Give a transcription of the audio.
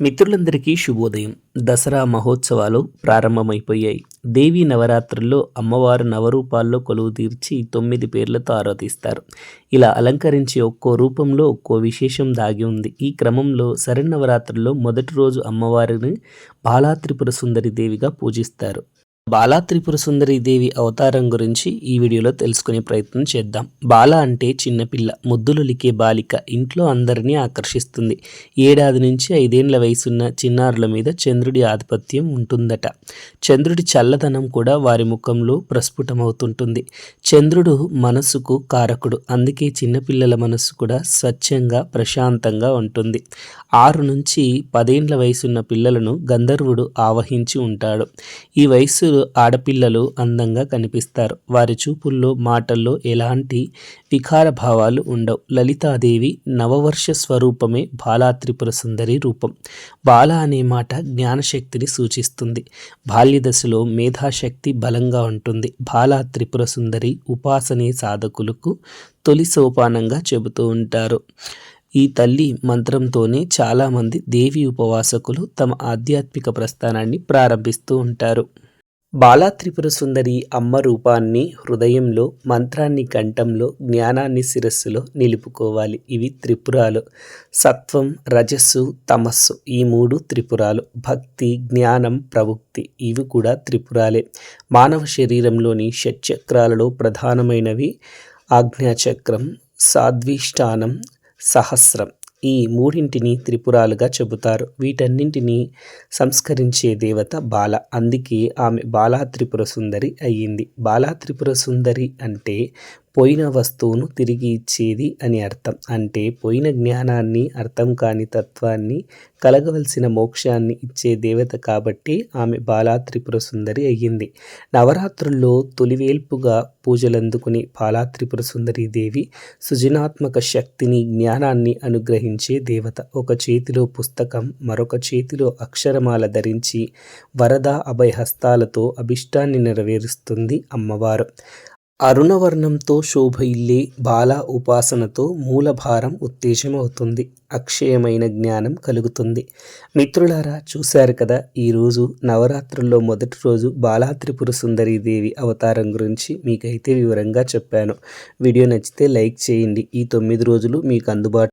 మిత్రులందరికీ శుభోదయం. దసరా మహోత్సవాలు ప్రారంభమైపోయాయి. దేవీ నవరాత్రుల్లో అమ్మవారు నవరూపాల్లో కొలువు తీర్చి తొమ్మిది పేర్లతో ఆరాధిస్తారు. ఇలా అలంకరించి ఒక్కో రూపంలో ఒక్కో విశేషం దాగి ఉంది. ఈ క్రమంలో శరన్నవరాత్రుల్లో మొదటి రోజు అమ్మవారిని బాలాత్రిపుర సుందరి దేవిగా పూజిస్తారు. బాలా త్రిపుర సుందరి దేవి అవతారం గురించి ఈ వీడియోలో తెలుసుకునే ప్రయత్నం చేద్దాం. బాల అంటే చిన్నపిల్ల ముద్దులొలికే బాలిక ఇంట్లో అందరినీ ఆకర్షిస్తుంది. ఏడాది నుంచి ఐదేండ్ల వయసున్న చిన్నారుల మీద చంద్రుడి ఆధిపత్యం ఉంటుందట. చంద్రుడి చల్లదనం కూడా వారి ముఖంలో ప్రస్ఫుటమవుతుంటుంది. చంద్రుడు మనసుకు కారకుడు. అందుకే చిన్నపిల్లల మనస్సు కూడా స్వచ్ఛంగా ప్రశాంతంగా ఉంటుంది. ఆరు నుంచి పదేండ్ల వయసున్న పిల్లలను గంధర్వుడు ఆవహించి ఉంటాడు. ఈ వయసు ఆడపిల్లలు అందంగా కనిపిస్తారు. వారి చూపుల్లో మాటల్లో ఎలాంటి వికార భావాలు ఉండవు. లలితాదేవి నవవర్ష స్వరూపమే బాలా త్రిపుర సుందరి రూపం. బాల అనే మాట జ్ఞానశక్తిని సూచిస్తుంది. బాల్యదశలో మేధాశక్తి బలంగా ఉంటుంది. బాలా త్రిపుర సుందరి ఉపాసనే సాధకులకు తొలి సోపానంగా చెబుతూ ఉంటారు. ఈ తల్లి మంత్రంతోనే చాలామంది దేవి ఉపవాసకులు తమ ఆధ్యాత్మిక ప్రస్థానాన్ని ప్రారంభిస్తూ ఉంటారు. బాలా త్రిపుర సుందరి అమ్మ రూపాన్ని హృదయంలో మంత్రాన్ని కంఠంలో జ్ఞానాన్ని శిరస్సులో నిలుపుకోవాలి. ఇవి త్రిపురాలు. సత్వం రజస్సు తమస్సు ఈ మూడు త్రిపురాలు. భక్తి జ్ఞానం ప్రవృత్తి ఇవి కూడా త్రిపురాలే. మానవ శరీరంలోని షట్చక్రాలలో ప్రధానమైనవి ఆజ్ఞాచక్రం సాధ్విష్టానం సహస్రం. ఈ మూడింటిని త్రిపురాలుగా చెబుతారు. వీటన్నింటినీ సంస్కరించే దేవత బాల. అందుకే ఆమె బాలా త్రిపుర సుందరి అయ్యింది. బాలా త్రిపుర సుందరి అంటే పోయిన వస్తువును తిరిగి ఇచ్చేది అని అర్థం. అంటే పోయిన జ్ఞానాన్ని అర్థం కాని తత్వాన్ని కలగవలసిన మోక్షాన్ని ఇచ్చే దేవత కాబట్టి ఆమె బాలా త్రిపుర సుందరి అయ్యింది. నవరాత్రుల్లో తొలివేల్పుగా పూజలందుకుని బాలా త్రిపుర సుందరి దేవి సృజనాత్మక శక్తిని జ్ఞానాన్ని అనుగ్రహించే దేవత. ఒక చేతిలో పుస్తకం మరొక చేతిలో అక్షరమాల ధరించి వరద అభయహస్తాలతో అభిష్టాన్ని నెరవేరుస్తుంది అమ్మవారు. అరుణవర్ణంతో శోభయిల్లే బాల ఉపాసనతో మూలభారం ఉత్తేజమవుతుంది అక్షయమైన జ్ఞానం కలుగుతుంది. మిత్రులారా చూశారు కదా ఈరోజు నవరాత్రుల్లో మొదటి రోజు బాలాత్రిపుర సుందరీదేవి అవతారం గురించి మీకైతే వివరంగా చెప్పాను. వీడియో నచ్చితే లైక్ చేయండి. ఈ తొమ్మిది రోజులు మీకు అందుబాటు